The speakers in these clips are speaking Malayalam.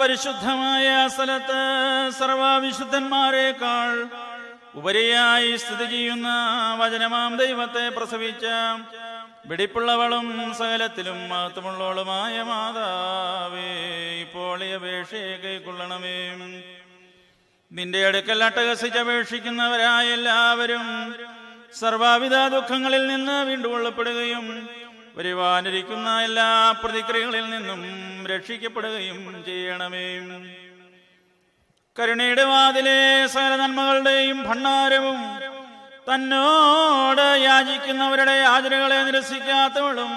പരിശുദ്ധമായ സ്ഥലത്ത് സർവവിശുദ്ധന്മാരെക്കാൾ ഉപരിയായി സ്ഥിതി ചെയ്യുന്ന വചനമാം ദൈവത്തെ പ്രസവിച്ച വെടിപ്പുള്ളവളും സകലത്തിലും മഹത്വമുള്ളവളുമായ മാതാവേ ഇപ്പോൾ ഈ അപേക്ഷയെ കൈക്കൊള്ളണമേ. നിന്റെ അടുക്കൽ അട്ടഹസിച്ചപേക്ഷിക്കുന്നവരായ എല്ലാവരും സർവാവിധ ദുഃഖങ്ങളിൽ നിന്ന് വീണ്ടുകൊള്ളപ്പെടുകയും വരുവാനിരിക്കുന്ന എല്ലാ പ്രതിക്രിയകളിൽ നിന്നും രക്ഷിക്കപ്പെടുകയും ചെയ്യണമേ. കരുണയുടെ വാതിലെ സകല നന്മകളുടെയും ഭണ്ഡാരവും തന്നോട് യാചിക്കുന്നവരുടെ യാചനകളെ നിരസിക്കാത്തവളും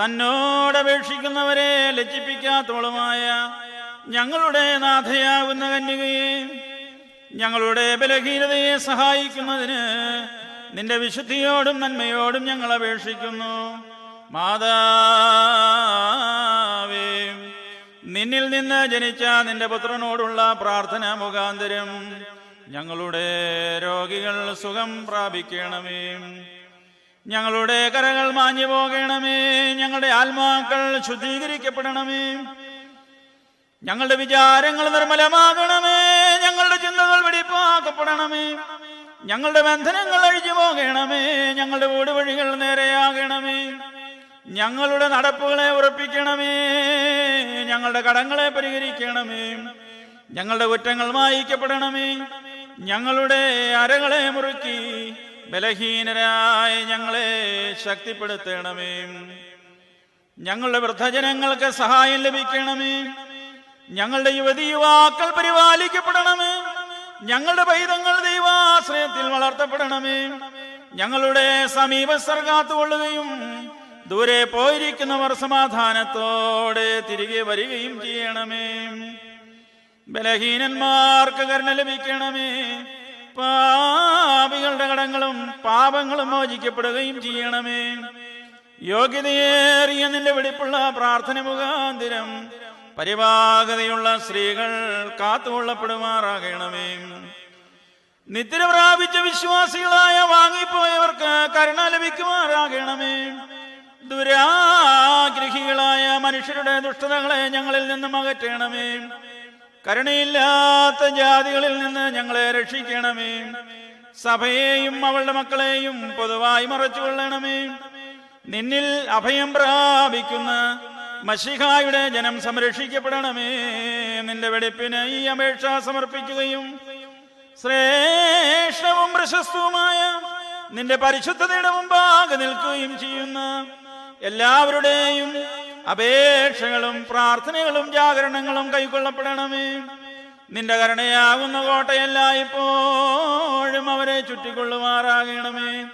തന്നോട് അപേക്ഷിക്കുന്നവരെ ലജ്ജിപ്പിക്കാത്തവളുമായ ഞങ്ങളുടെ നാഥയാകുന്ന കന്യകയെ ഞങ്ങളുടെ ബലഹീനതയെ സഹായിക്കുന്നതിന് നിന്റെ വിശുദ്ധിയോടും നന്മയോടും ഞങ്ങൾ അപേക്ഷിക്കുന്നു. മാതാവേ നിന്നിൽ നിന്ന് ജനിച്ച നിന്റെ പുത്രനോടുള്ള പ്രാർത്ഥന മുഖാന്തരം ഞങ്ങളുടെ രോഗികൾ സുഖം പ്രാപിക്കണമേ. ഞങ്ങളുടെ കരകൾ മാഞ്ഞു പോകണമേ. ഞങ്ങളുടെ ആത്മാക്കൾ ശുദ്ധീകരിക്കപ്പെടണമേ. ഞങ്ങളുടെ വിചാരങ്ങൾ നിർമ്മലമാകണമേ. ഞങ്ങളുടെ ചിന്തകൾ വെടിപ്പാക്കപ്പെടണമേ. ഞങ്ങളുടെ ബന്ധനങ്ങൾ അഴിഞ്ഞു പോകണമേ. ഞങ്ങളുടെ വീട് വഴികൾ നേരെയാകണമേ. ഞങ്ങളുടെ നടപ്പുകളെ ഉറപ്പിക്കണമേ. ഞങ്ങളുടെ കടങ്ങളെ പരിഹരിക്കണമേ. ഞങ്ങളുടെ കുറ്റങ്ങൾ മായിക്കപ്പെടണമേ. ഞങ്ങളുടെ അരകളെ മുറുക്കി ബലഹീനരായ ഞങ്ങളെ ശക്തിപ്പെടുത്തണമേ. ഞങ്ങളുടെ വൃദ്ധജനങ്ങൾക്ക് സഹായം ലഭിക്കണമേ. ഞങ്ങളുടെ യുവതി യുവാക്കൾ പരിപാലിക്കപ്പെടണമേ. ഞങ്ങളുടെ പൈതങ്ങൾ ദൈവാശ്രയത്തിൽ വളർത്തപ്പെടണമേ. ഞങ്ങളുടെ സമീപ കാത്തുകൊള്ളുകയും ദൂരെ പോയിരിക്കുന്നവർ സമാധാനത്തോടെ തിരികെ വരികയും ചെയ്യണമേ. ബലഹീനന്മാർക്ക് കരുണ ലഭിക്കണമേ. പാപികളുടെ കടങ്ങളും പാപങ്ങളും മോചിക്കപ്പെടുകയും ചെയ്യണമേ. യോഗ്യതയേറിയ നിന്റെ വെടിപ്പുള്ള പ്രാർത്ഥന മുഖാന്തിരം പരിവാഹതയുള്ള സ്ത്രീകൾ കാത്തുകൊള്ളപ്പെടുമാറാകണമേ. നിദ്ര പ്രാപിച്ച വിശ്വാസികളായ വാങ്ങിപ്പോയവർക്ക് കരുണ ലഭിക്കുമാറാകണമേ. ദുരാഗ്രഹികളായ മനുഷ്യരുടെ ദുഷ്ടതകളെ ഞങ്ങളിൽ നിന്നും അകറ്റണമേ. കരുണയില്ലാത്ത ജാതികളിൽ നിന്ന് ഞങ്ങളെ രക്ഷിക്കണമേ. സഭയെയും അവളുടെ മക്കളെയും പൊതുവായി മറച്ചുകൊള്ളണമേ. നിന്നിൽ അഭയം പ്രാപിക്കുന്ന മഷിഹായുടെ ജനം സംരക്ഷിക്കപ്പെടണമേ. നിന്റെ വെടിപ്പിന് ഈ അപേക്ഷ സമർപ്പിക്കുകയും ശ്രേഷ്ഠവും പ്രശസ്തവുമായ നിന്റെ പരിശുദ്ധതയുടെ മുമ്പാകെ നിൽക്കുകയും ചെയ്യുന്ന എല്ലാവരുടെയും അപേക്ഷകളും പ്രാർത്ഥനകളും ജാഗരണങ്ങളും കൈക്കൊള്ളപ്പെടണമേ. നിന്റെ കരുണയാകുന്ന കോട്ടയല്ല ഇപ്പോഴും അവരെ ചുറ്റിക്കൊള്ളുമാറാകണമേ.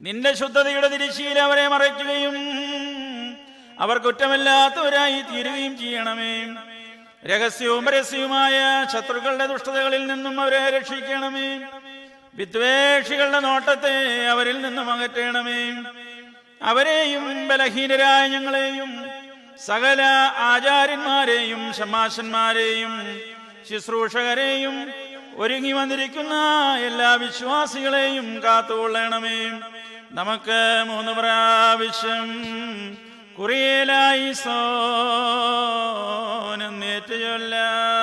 നിന്റെ ശുദ്ധതയുടെ തിരിശീല അവരെ മറയ്ക്കുകയും അവർ കുറ്റമില്ലാത്തവരായി തീരുകയും ചെയ്യണമേ. രഹസ്യവും രഹസ്യവുമായ ശത്രുക്കളുടെ ദുഷ്ടതകളിൽ നിന്നും അവരെ രക്ഷിക്കണമേ. വിദ്വേഷികളുടെ നോട്ടത്തെ അവരിൽ നിന്നും അകറ്റണമേ. അവരെയും ബലഹീനരായ ഞങ്ങളെയും സകല ആചാര്യന്മാരെയും ശമാശന്മാരെയും ശുശ്രൂഷകരെയും ഒരുങ്ങി വന്നിരിക്കുന്ന എല്ലാ വിശ്വാസികളെയും കാത്തുകൊള്ളണമേ. നമുക്ക് മൂന്ന് പ്രാവശ്യം കുറിയേലായി സോനം ചൊല്ലാം.